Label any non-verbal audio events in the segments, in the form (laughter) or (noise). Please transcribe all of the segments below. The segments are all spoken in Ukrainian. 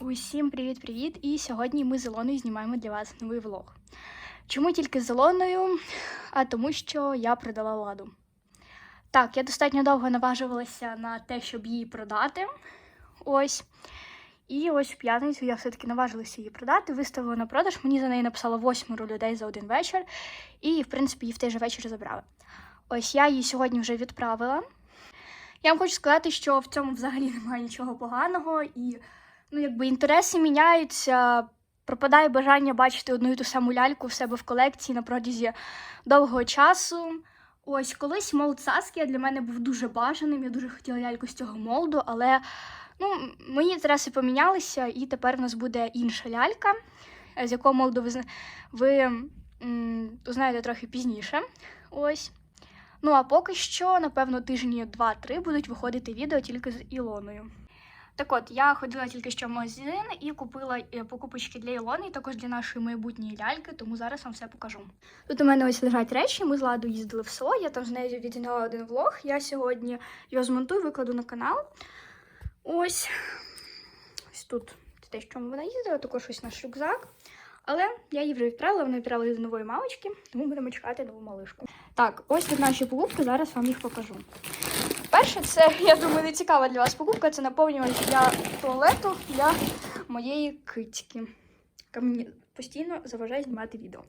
Усім привіт-привіт! І сьогодні ми з Ілоною знімаємо для вас новий влог. Чому тільки з Ілоною? А тому, що я продала ладу. Так, я достатньо довго наважувалася на те, щоб її продати. Ось. І ось в п'ятницю я все-таки наважилася її продати, виставила на продаж. Мені за неї написало восьмеро людей за один вечір, і, в принципі, її в той же вечір забрали. Ось я її сьогодні вже відправила. Я вам хочу сказати, що в цьому взагалі немає нічого поганого, і ну, якби інтереси міняються, пропадає бажання бачити одну і ту саму ляльку в себе в колекції на протязі довгого часу. Ось колись молд Саскія для мене був дуже бажаним. Я дуже хотіла ляльку з цього молду, але ну, мої інтереси помінялися, і тепер в нас буде інша лялька, е, з якого молду ви, ви узнаєте трохи пізніше. Ось. Ну а поки що, напевно, тижні 2-3 будуть виходити відео тільки з Ілоною. Так от, я ходила тільки що в магазин і купила е, покупочки для Ілони, і також для нашої майбутньої ляльки, тому зараз вам все покажу. Тут у мене ось лежать речі. Ми з Ладу їздили в село, я там з нею відзняла один влог. Я сьогодні його змонтую, викладу на канал. Ось. Ось тут це те, що вона їздила, також ось наш рюкзак. Але я її вже відправила, вона відправила до нової мамочки, тому будемо чекати нову малишку. Так, ось тут наші покупки, зараз вам їх покажу. Перше, це, я думаю, не цікава для вас покупка, це наповнювач для туалету для моєї китьки, яка мені постійно заважає знімати відео.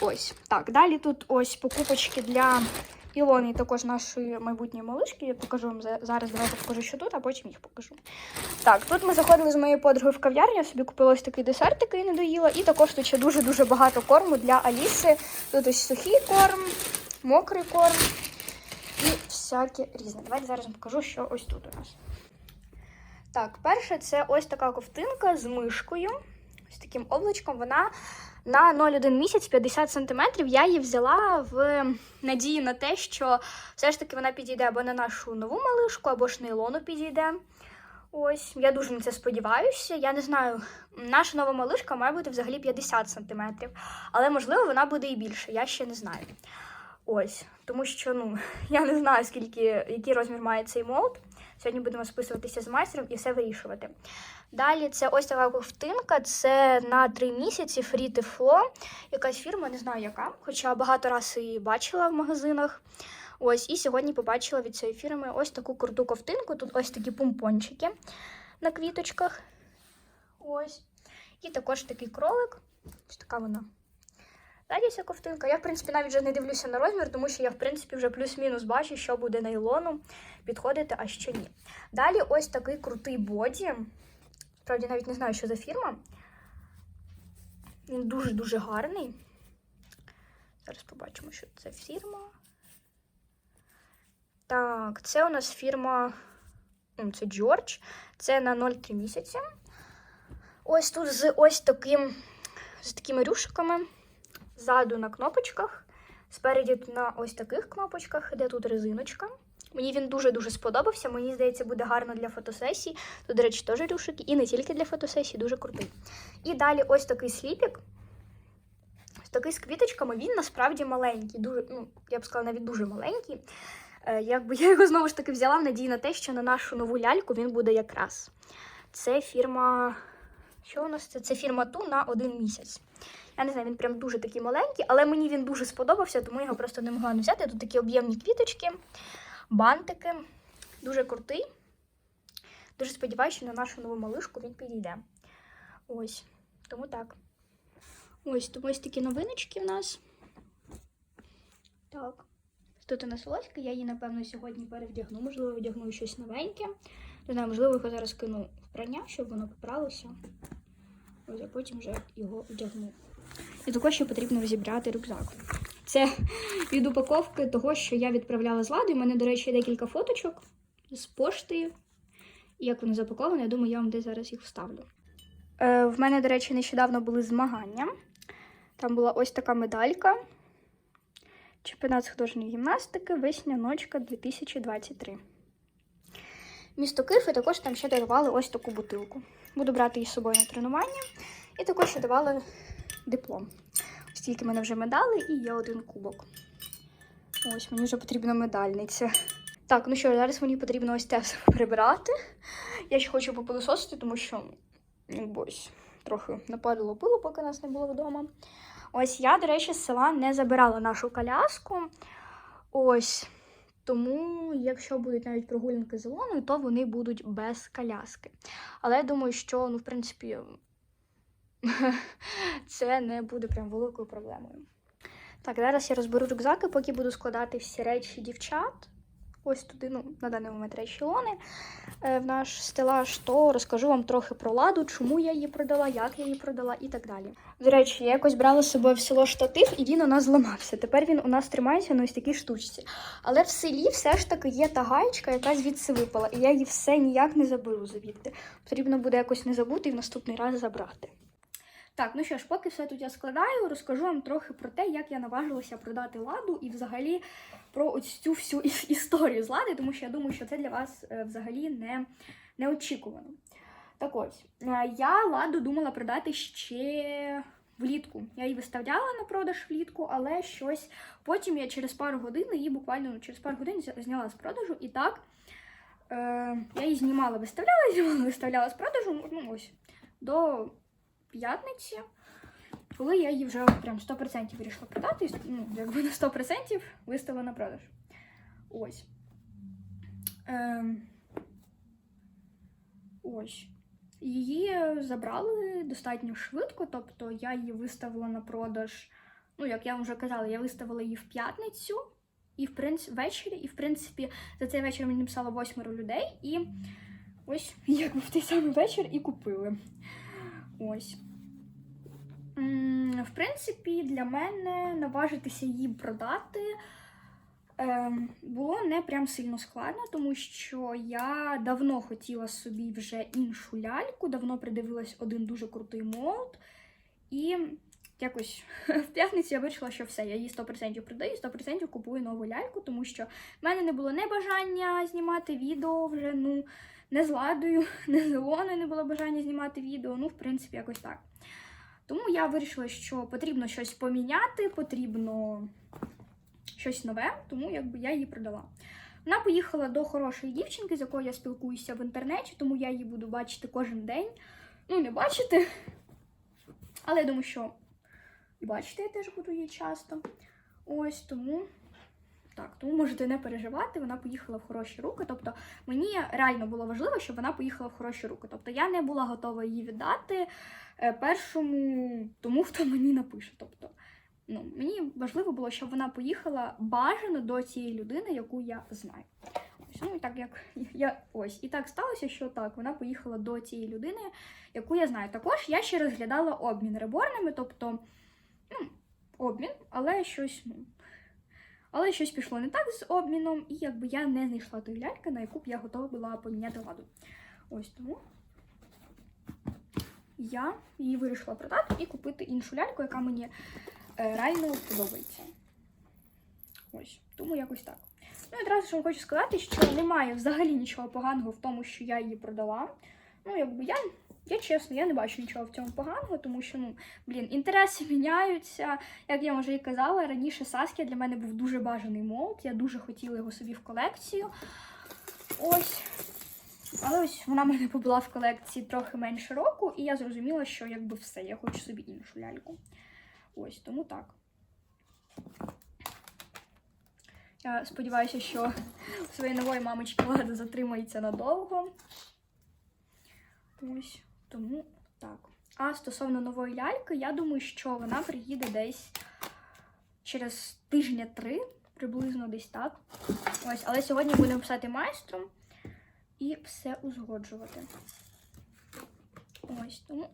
Ось. Так, далі тут ось покупочки для Ілони, також нашої майбутньої малишки. Я покажу вам зараз, давайте покажу, що тут, а потім їх покажу. Так, тут ми заходили з моєю подругою в кав'ярню, я собі купила ось такий десерт, який не доїла. І також тут ще дуже-дуже багато корму для Аліси. Тут ось сухий корм, мокрий корм всяке різне. Давайте зараз покажу, що ось тут у нас. Так, перше, це ось така ковтинка з мишкою, ось таким облачком. Вона на 0,1 місяць 50 см. Я її взяла в надії на те, що все ж таки вона підійде або на нашу нову малишку, або ж на Ілону підійде. Ось, я дуже на це сподіваюся. Я не знаю, наша нова малишка має бути взагалі 50 см, але можливо вона буде і більше, я ще не знаю. Ось, тому що ну (laughs) я не знаю, скільки який розмір має цей молд. Сьогодні будемо списуватися з майстром і все вирішувати. Далі це ось така ковтинка, це на 3 місяці Free Flow. Якась фірма, не знаю яка, хоча багато разів її бачила в магазинах. Ось, і сьогодні побачила від цієї фірми ось таку круту ковтинку. Тут ось такі помпончики на квіточках. Ось. І також такий кролик. Ось така вона. Ця ковтинка. Я, в принципі, навіть вже не дивлюся на розмір, тому що я, в принципі, вже плюс-мінус бачу, що буде на Ілону підходити, а що ні. Далі ось такий крутий боді. Справді навіть не знаю, що за фірма. Він дуже-дуже гарний. Зараз побачимо, що це фірма. Так, це у нас фірма. м, Це Джордж. Це на 0,3 місяці. Ось тут з ось таким, з такими рюшиками. Ззаду на кнопочках. Спереді на ось таких кнопочках, де тут резиночка. Мені він дуже-дуже сподобався. Мені здається, буде гарно для фотосесій. Тут, до речі, теж рюшики, і не тільки для фотосесій, дуже крутий. І далі ось такий сліпік. Ось такий з квіточками. Він насправді маленький. Дуже, ну, я б сказала, навіть дуже маленький. Е, якби (laughs) я його знову ж таки взяла в надії на те, що на нашу нову ляльку він буде якраз. Це фірма. Що у нас це? Це фірма Ту на один місяць. Я не знаю, він прям дуже такий маленький, але мені він дуже сподобався, тому я його просто не могла не взяти. Тут такі об'ємні квіточки, бантики. Дуже крутий. Дуже сподіваюся, що на нашу нову малишку він підійде. Ось. Тому так. Ось, тому ось такі новиночки в нас. Так. Тут у нас Олеська, я її, напевно, сьогодні перевдягну. Можливо, вдягну щось новеньке. Не знаю, можливо, його зараз кину в прання, щоб воно попралося. Ось, а потім вже його вдягну. І також ще потрібно розібрати рюкзак. Це від упаковки того, що я відправляла з ладу. У мене, до речі, декілька фоточок з пошти. І як вони запаковані, я думаю, я вам десь зараз їх вставлю. Е, в мене, до речі, нещодавно були змагання. Там була ось така медалька. Чемпіонат з художньої гімнастики, весняночка 2023. Місто Київ також там ще дарували ось таку бутилку. Буду брати її з собою на тренування. І також ще давали диплом. Ось в мене вже медали і є один кубок. Ось мені вже потрібна медальниця. Так, ну що, зараз мені потрібно ось це все прибрати. Я ще хочу попилисосити, тому що ось трохи нападало пилу, поки нас не було вдома. Ось я, до речі, з села не забирала нашу коляску. Ось. Тому, якщо будуть навіть прогулянки з Ілоною, то вони будуть без коляски. Але я думаю, що, ну, в принципі, (laughs) це не буде прям великою проблемою. Так, зараз я розберу рюкзаки, поки буду складати всі речі дівчат. Ось туди, ну, на даний момент речі Ілони е, в наш стелаж, то розкажу вам трохи про ладу, чому я її продала, як я її продала і так далі. До речі, я якось брала з собою в село штатив, і він у нас зламався. Тепер він у нас тримається на ось такій штучці. Але в селі все ж таки є та гаєчка, яка звідси випала, і я її все ніяк не заберу звідти. Потрібно буде якось не забути і в наступний раз забрати. Так, ну що ж, поки все тут я складаю, розкажу вам трохи про те, як я наважилася продати ладу і взагалі про ось цю всю іс- історію з лади, тому що я думаю, що це для вас е, взагалі не, неочікувано. Так ось, е, я ладу думала продати ще влітку. Я її виставляла на продаж влітку, але щось потім я через пару годин її буквально через пару годин зняла з продажу і так. Е, я її знімала, виставляла, (laughs) знімала, виставляла з продажу. Ну ось до п'ятниці, коли я її вже прям 100% вирішила продати, ну, якби на 100% виставила на продаж. Ось. Ем. Ось. Її забрали достатньо швидко, тобто я її виставила на продаж. Ну, як я вам вже казала, я виставила її в п'ятницю і в принципі ввечері, і в принципі за цей вечір мені написало восьмеро людей, і ось якби в той самий вечір і купили. Ось. В принципі, для мене наважитися її продати ем, було не прям сильно складно, тому що я давно хотіла собі вже іншу ляльку, давно придивилась один дуже крутий молд. І якось (laughs) в п'ятницю я вирішила, що все, я її 100% продаю, 100% купую нову ляльку, тому що в мене не було не бажання знімати відео вже, ну, не з ладою, (laughs) не з Ілоною не було бажання знімати відео. Ну, в принципі, якось так. Тому я вирішила, що потрібно щось поміняти, потрібно щось нове, тому якби я її продала. Вона поїхала до хорошої дівчинки, з якою я спілкуюся в інтернеті, тому я її буду бачити кожен день. Ну, не бачити. Але я думаю, що і бачити я теж буду її часто. Ось тому. Так, тому можете не переживати, вона поїхала в хороші руки. Тобто мені реально було важливо, щоб вона поїхала в хороші руки. Тобто я не була готова її віддати е, першому тому, хто мені напише. Тобто, ну, мені важливо було, щоб вона поїхала бажано до цієї людини, яку я знаю. Ось, ну і так як я ось і так сталося, що так вона поїхала до цієї людини, яку я знаю. Також я ще розглядала обмін реборнами, тобто ну, обмін, але щось, ну. Але щось пішло не так з обміном, і якби я не знайшла тої ляльки, на яку б я готова була поміняти ладу. Ось тому я її вирішила продати і купити іншу ляльку, яка мені е, реально подобається. Ось, тому якось так. Ну, і одразу ж вам хочу сказати, що немає взагалі нічого поганого в тому, що я її продала. Ну, якби я, я чесно, я не бачу нічого в цьому поганого, тому що, ну, блін, інтереси (laughs) міняються. Як я вже і казала, раніше Саскія для мене був дуже бажаний молд. Я дуже хотіла його собі в колекцію. Ось. Але ось вона в мене побула в колекції трохи менше року, і я зрозуміла, що якби все, я хочу собі іншу ляльку. Ось, тому так. Я сподіваюся, що у своєї нової мамочки влада затримається надовго. Ось, тому так. А стосовно нової ляльки, я думаю, що вона приїде десь через тижня три, приблизно десь так. Ось, але сьогодні будемо писати майстром і все узгоджувати. Ось, тому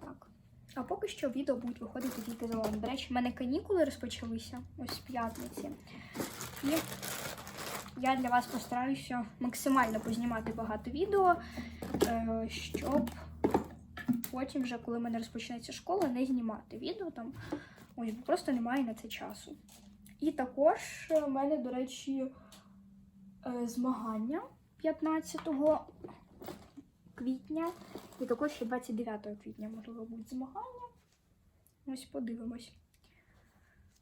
так. А поки що відео будуть виходити тільки за вами. До речі, в мене канікули розпочалися ось з п'ятниці. І я для вас постараюся максимально познімати багато відео, е, щоб потім, вже, коли в мене розпочнеться школа, не знімати відео там. Ось, бо просто немає на це часу. І також в мене, до речі, е, змагання 15 квітня. І також ще 29 квітня, можливо, будуть змагання. Ось подивимось.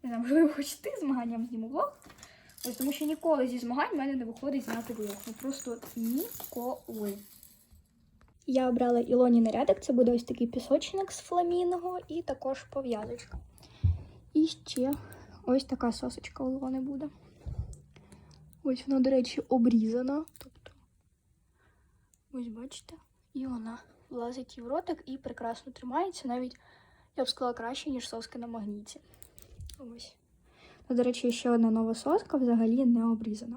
Не знаю, можливо, хоч ти змаганням зніму влог. Ось тому що ніколи зі змагань в мене не виходить зняти влог. Ну просто ніколи. Я обрала Ілоні нарядок, це буде ось такий пісочник з фламінго і також пов'язочка. І ще ось така сосочка у Ілони буде. Ось вона, до речі, обрізана. Тобто, ось бачите, і вона влазить і в ротик і прекрасно тримається, навіть, я б сказала, краще, ніж соска на магніті. Ось. Ну, до речі, ще одна нова соска взагалі не обрізана.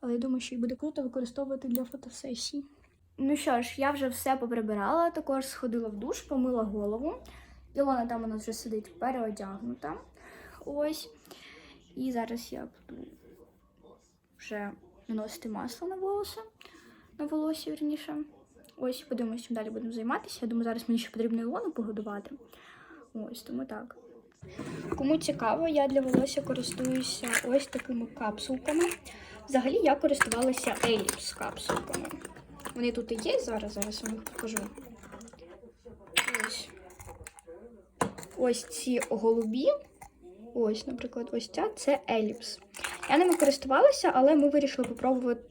Але я думаю, що її буде круто використовувати для фотосесій. Ну що ж, я вже все поприбирала, також сходила в душ, помила голову. Ілона там у нас вже сидить переодягнута. Ось. І зараз я буду вже наносити масло на волоси, на волосі, вірніше. Ось, подивимось, чим далі будемо займатися. Я думаю, зараз мені ще потрібно Ілону погодувати. Ось, тому так. Кому цікаво, я для волосся користуюся ось такими капсулками. Взагалі я користувалася Еліпс капсулками. Вони тут і є зараз, зараз вам їх покажу. Ось. Ось ці голубі. Ось, наприклад, ось ця це Еліпс. Я ними користувалася, але ми вирішили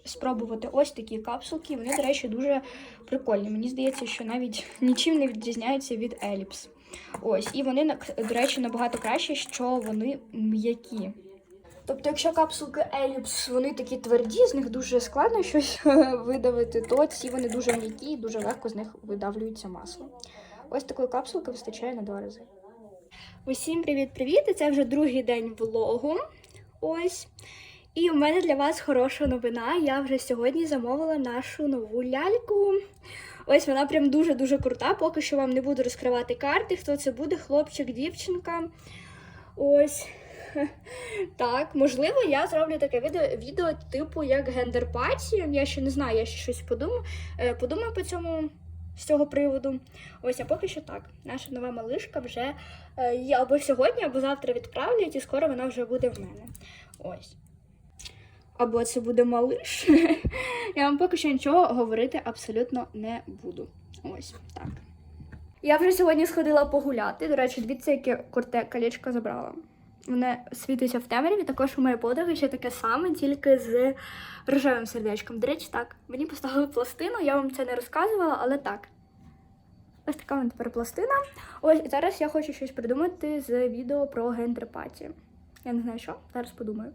спробувати ось такі капсулки. Вони, до речі, дуже прикольні. Мені здається, що навіть нічим не відрізняються від Еліпс. Ось, і вони, до речі, набагато краще, що вони м'які. Тобто, якщо капсулки Еліпс, вони такі тверді, з них дуже складно щось (laughs) видавити, то ці вони дуже м'які і дуже легко з них видавлюється масло. Ось такої капсулки вистачає на два рази. Усім привіт-привіт! Це вже другий день влогу. Ось. І у мене для вас хороша новина. Я вже сьогодні замовила нашу нову ляльку. Ось вона прям дуже-дуже крута. Поки що вам не буду розкривати карти, хто це буде, хлопчик, дівчинка. Ось. (laughs) Так, можливо, я зроблю таке відео, відео типу як гендер-паті. Я ще не знаю, я ще щось подумаю, е, подумаю по цьому з цього приводу. Ось, а поки що так. Наша нова малишка вже е, її або сьогодні, або завтра відправлять, і скоро вона вже буде в мене. Ось. Або це буде малиш. (laughs) Я вам поки що нічого говорити абсолютно не буду. Ось так. Я вже сьогодні сходила погуляти. До речі, дивіться, яке круте колечко забрала. Воно світиться в темряві, також у моєї подруги ще таке саме, тільки з рожевим сердечком. До речі, так, мені поставили пластину, я вам це не розказувала, але так. Ось така вона тепер пластина. Ось і зараз я хочу щось придумати з відео про гендерпаті. Я не знаю що, зараз подумаю.